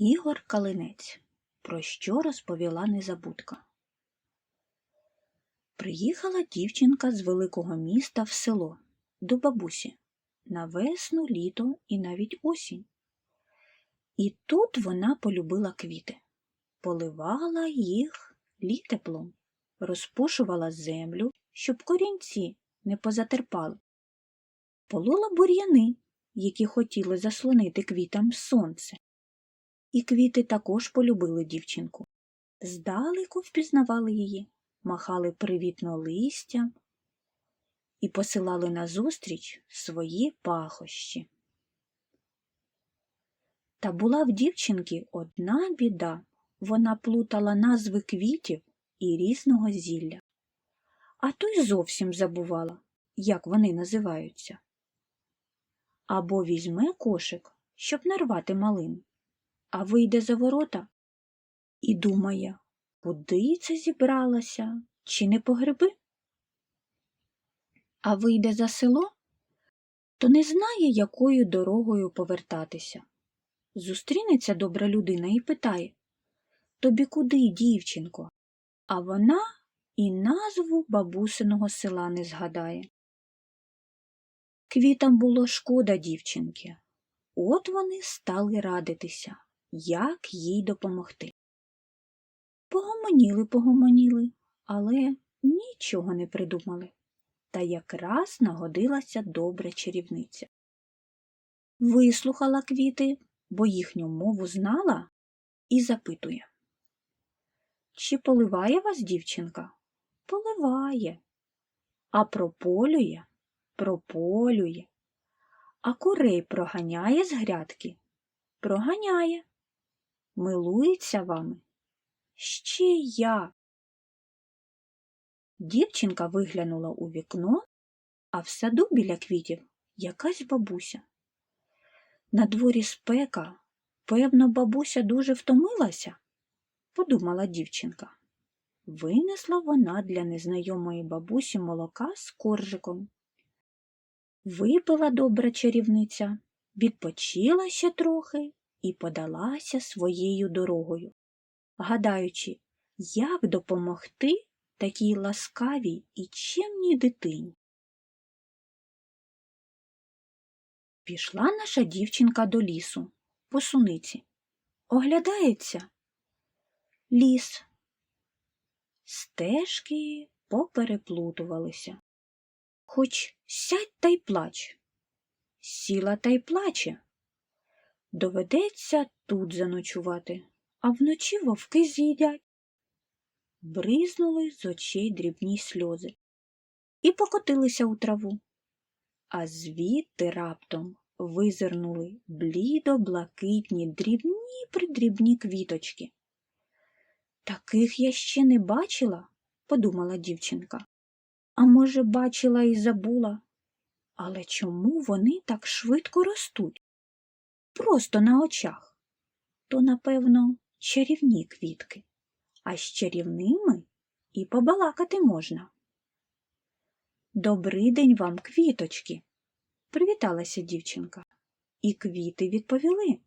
Ігор Калинець. Про що розповіла незабудка. Приїхала дівчинка з великого міста в село до бабусі на весну, літо і навіть осінь. І тут вона полюбила квіти, поливала їх літеплом, розпушувала землю, щоб корінці не позатерпали, полола бур'яни, які хотіли заслонити квітам сонце. І квіти також полюбили дівчинку. Здалеку впізнавали її, махали привітно листям і посилали назустріч свої пахощі. Та була в дівчинки одна біда вона плутала назви квітів і різного зілля, а то й зовсім забувала, як вони називаються. Або візьме кошик, щоб нарвати малину, а вийде за ворота і думає, куди це зібралася, чи не по гриби? А вийде за село, то не знає, якою дорогою повертатися. Зустрінеться добра людина і питає Тобі куди, дівчинко? А вона і назву бабусиного села не згадає. Квітам було шкода дівчинки. От вони стали радитися, як їй допомогти. Погомоніли, погомоніли, але нічого не придумали. Та якраз нагодилася добра чарівниця. Вислухала квіти, бо їхню мову знала, і запитує. Чи поливає вас дівчинка? Поливає. А прополює? Прополює. А курей проганяє з грядки? Проганяє. Милується вами? Ще я. Дівчинка виглянула у вікно, а в саду біля квітів якась бабуся. На дворі спека, певно, бабуся дуже втомилася, подумала дівчинка. Винесла вона для незнайомої бабусі молока з коржиком. Випила добра чарівниця, відпочила ще трохи і подалася своєю дорогою, гадаючи, як допомогти такій ласкавій і чемній дитині. Пішла наша дівчинка до лісу, по суниці. Оглядається ліс. Стежки попереплутувалися. Хоч сядь та й плач. Сіла та й плаче. Доведеться тут заночувати, а вночі вовки з'їдять. Бризнули з очей дрібні сльози і покотилися у траву. А звідти раптом визирнули блідо-блакитні дрібні придрібні квіточки. Таких я ще не бачила, подумала дівчинка. А може, бачила і забула. Але чому вони так швидко ростуть? Просто на очах. То, напевно, чарівні квітки, а з чарівними і побалакати можна. Добрий день вам, квіточки, привіталася дівчинка, і квіти відповіли.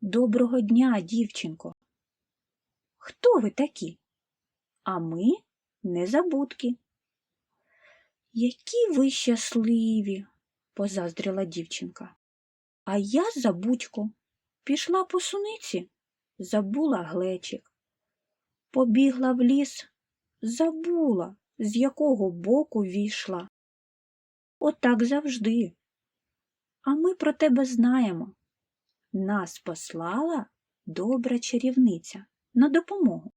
Доброго дня, дівчинко. Хто ви такі? А ми незабудки. Які ви щасливі, позаздрила дівчинка. А я забудько. Пішла по суниці, забула глечик. Побігла в ліс, забула, з якого боку війшла. Отак завжди. А ми про тебе знаємо. Нас послала добра чарівниця на допомогу.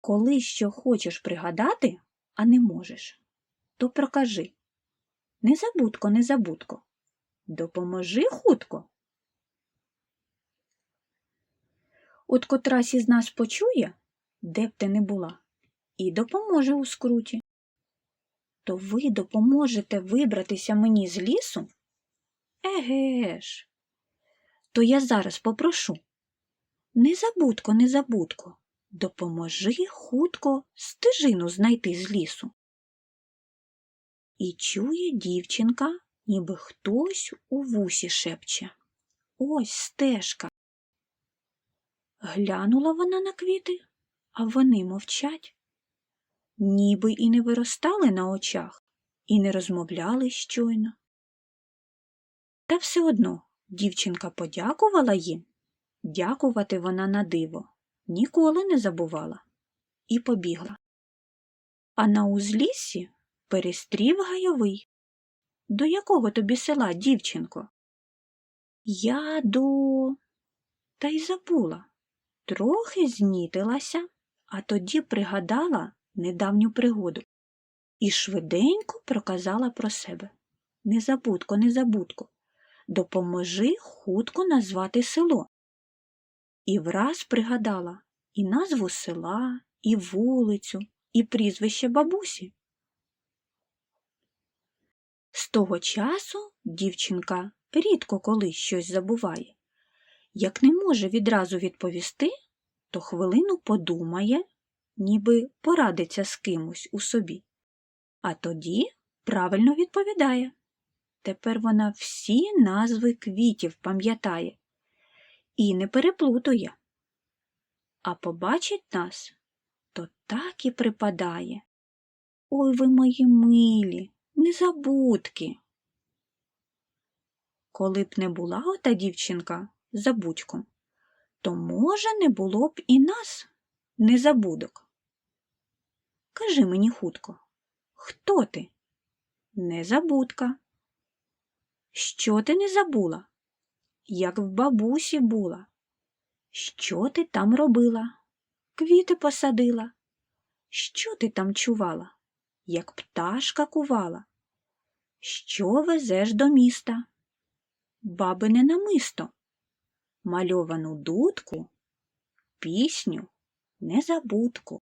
Коли що хочеш пригадати, а не можеш, то прокажи. Незабудко, незабудко, допоможи хутко. От котрась із нас почує, де б ти не була, і допоможе у скруті. То ви допоможете вибратися мені з лісу? Еге ж. То я зараз попрошу. Незабудко, незабудко, допоможи хутко стежину знайти з лісу. І чує дівчинка, ніби хтось у вусі шепче. Ось стежка. Глянула вона на квіти, а вони мовчать. Ніби і не виростали на очах, і не розмовляли щойно. Та все одно дівчинка подякувала їм. Дякувати вона на диво ніколи не забувала і побігла. А на узліссі перестрів гайовий. До якого тобі села, дівчинко? Я до. Та й забула. Трохи знітилася, а тоді пригадала недавню пригоду і швиденько проказала про себе. Незабудко, незабудко, допоможи хутко назвати село. І враз пригадала і назву села, і вулицю, і прізвище бабусі. Того часу дівчинка рідко коли щось забуває. Як не може відразу відповісти, то хвилину подумає, ніби порадиться з кимось у собі, а тоді правильно відповідає. Тепер вона всі назви квітів пам'ятає і не переплутує. А побачить нас, то так і припадає. Ой ви мої милі, незабудки. Коли б не була ота дівчинка забудьком, то, може, не було б і нас незабудок. Кажи мені хутко, хто ти? Незабудка. Що ти не забула? Як в бабусі була? Що ти там робила? Квіти посадила? Що ти там чувала? Як пташка кувала? Що везеш до міста? Бабине намисто, мальовану дудку, пісню, незабудку.